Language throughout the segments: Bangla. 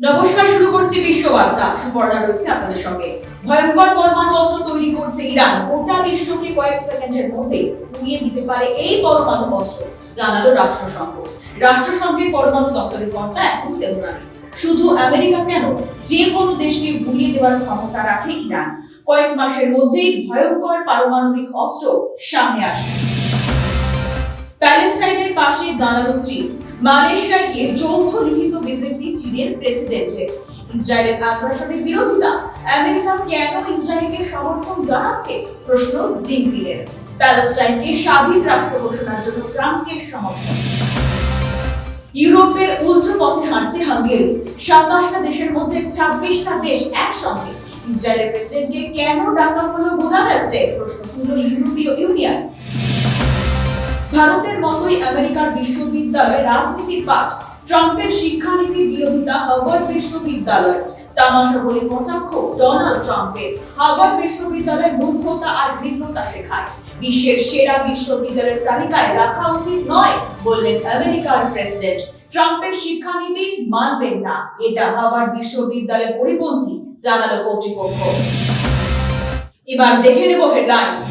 নমস্কার, শুরু করছি বিশ্ববার্তা। সুপর্ণা রয়েছে আপনাদের সঙ্গে। ভয়ঙ্কর পরমাণু অস্ত্র তৈরি করছে ইরান। গোটা বিশ্বকে কয়েক সেকেন্ডের মধ্যে উড়িয়ে দিতে পারে এই পরমাণু অস্ত্র, জানালো রাষ্ট্রসংঘ। রাষ্ট্রসংঘের পরমাণু দপ্তরের কর্তা এখন তেহরান। শুধু আমেরিকা কেন? যে কোনো দেশকে গুলিয়ে দেওয়ার ক্ষমতা রাখে ইরান। কয়েক মাসের মধ্যেই ভয়ঙ্কর পারমাণবিক অস্ত্র সামনে আসবে। প্যালেস্টাইনের পাশে দাঁড়ানো চীন। মালয়েশিয়ায় গিয়ে যৌথ লিখিত বিবৃতি চীনের প্রেসিডেন্টের ইসরায়েলের আগ্রাসনের বিরোধিতা আমেরিকা কেন ইসরায়েলকে সমর্থন জানাচ্ছে? প্রশ্ন জিনপিংয়ের প্যালেস্টাইনকে স্বাধীন রাষ্ট্র ঘোষণার জন্য ফ্রান্সকে সমর্থন। ইউরোপের উল্টো পথে হাঁটছে হাঙ্গেরি। সাতাশটা দেশের মধ্যে ছাব্বিশটা দেশ একসঙ্গে। ইসরায়েলের প্রেসিডেন্টকে কেন ডাকা হলো বুদাপেস্টে? প্রশ্ন তুলল ইউরোপীয় ইউনিয়ন। ভারতের মতোই আমেরিকার বিশ্ববিদ্যালয় রাজনীতির পাঠ। ট্রাম্পের শিক্ষানীতির বিরোধিতা হার্ভার্ড বিশ্ববিদ্যালয়। তামাশা বলে কটাক্ষ ডোনাল্ড ট্রাম্পের। হার্ভার্ড বিশ্ববিদ্যালয়ের মূর্খতা আর ভিন্নতা শেখায়। বিশ্বের সেরা বিশ্ববিদ্যালয়ের তালিকায় রাখা উচিত নয়, বললেন আমেরিকার প্রেসিডেন্ট। ট্রাম্পের শিক্ষানীতি মানবেন না। এটা হার্ভার্ড বিশ্ববিদ্যালয়ের পরিপন্থী, জানালো কর্তৃপক্ষ। এবার দেখে নেব হেডলাইন্স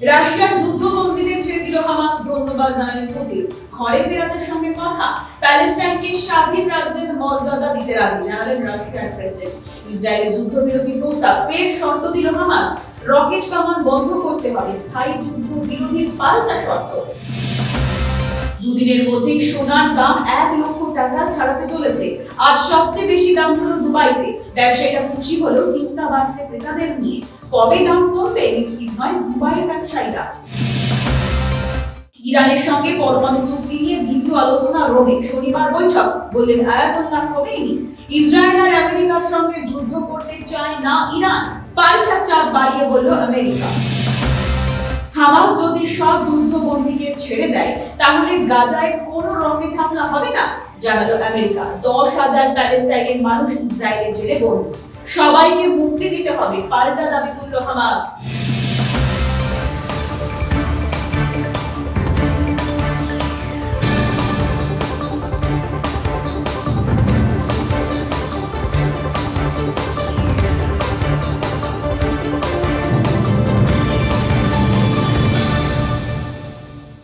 রাশিয়ার যুদ্ধবন্দীদের ছেড়ে দিল হামাস। ধন্যবাদ জানালেন পুতিন। ঘরে ফেরাতের সঙ্গে কথা? প্যালেস্টাইনকে স্বাধীন রাজ্যের মর্যাদা দিতে রাজি জানালেন রাশিয়ার প্রেসিডেন্ট। ইসরায়েলের যুদ্ধবিরতি প্রস্তাব, ফের শর্ত দিল হামাস। রকেট কামান বন্ধ করতে হবে। স্থায়ী যুদ্ধ বিরোধীর পাল্টা শর্ত। দুদিনের মধ্যেই সোনার দাম এক লক্ষ টাকা ছাড়াতে চলেছে। আজ সবচেয়ে বেশি দাম হলো দুবাইতে। ব্যবসায়ীরা খুশি হলেও চিন্তা বাড়ছে ক্রেতাদের নিয়ে। কবে দাম কমবে নিশ্চিত নয় দুবাইয়ের ব্যবসায়ীরা। ইরানের সঙ্গে পরমাণু চুক্তি নিয়ে দ্বিতীয় আলোচনা, রোমে শনিবার বৈঠক। বললেন, আয়াতুল্লাহ খোমেনি ইসরায়েল আর আমেরিকার সঙ্গে যুদ্ধ করতে চায় না ইরান। পাল্টা চাপ বাড়িয়ে বলল আমেরিকা। হামাস যদি সব যুদ্ধবন্দীকে ছেড়ে দেয়, তাহলে গাজায় কোনো রকেট হামলা হবে না? জানালো আমেরিকা। দশ হাজার প্যালেস্টাইনের মানুষ ইসরায়েলের জেলে বন্দী। সবাইকে মুক্তি দিতে হবে। পাল্টা দাবি তুলল হামাস।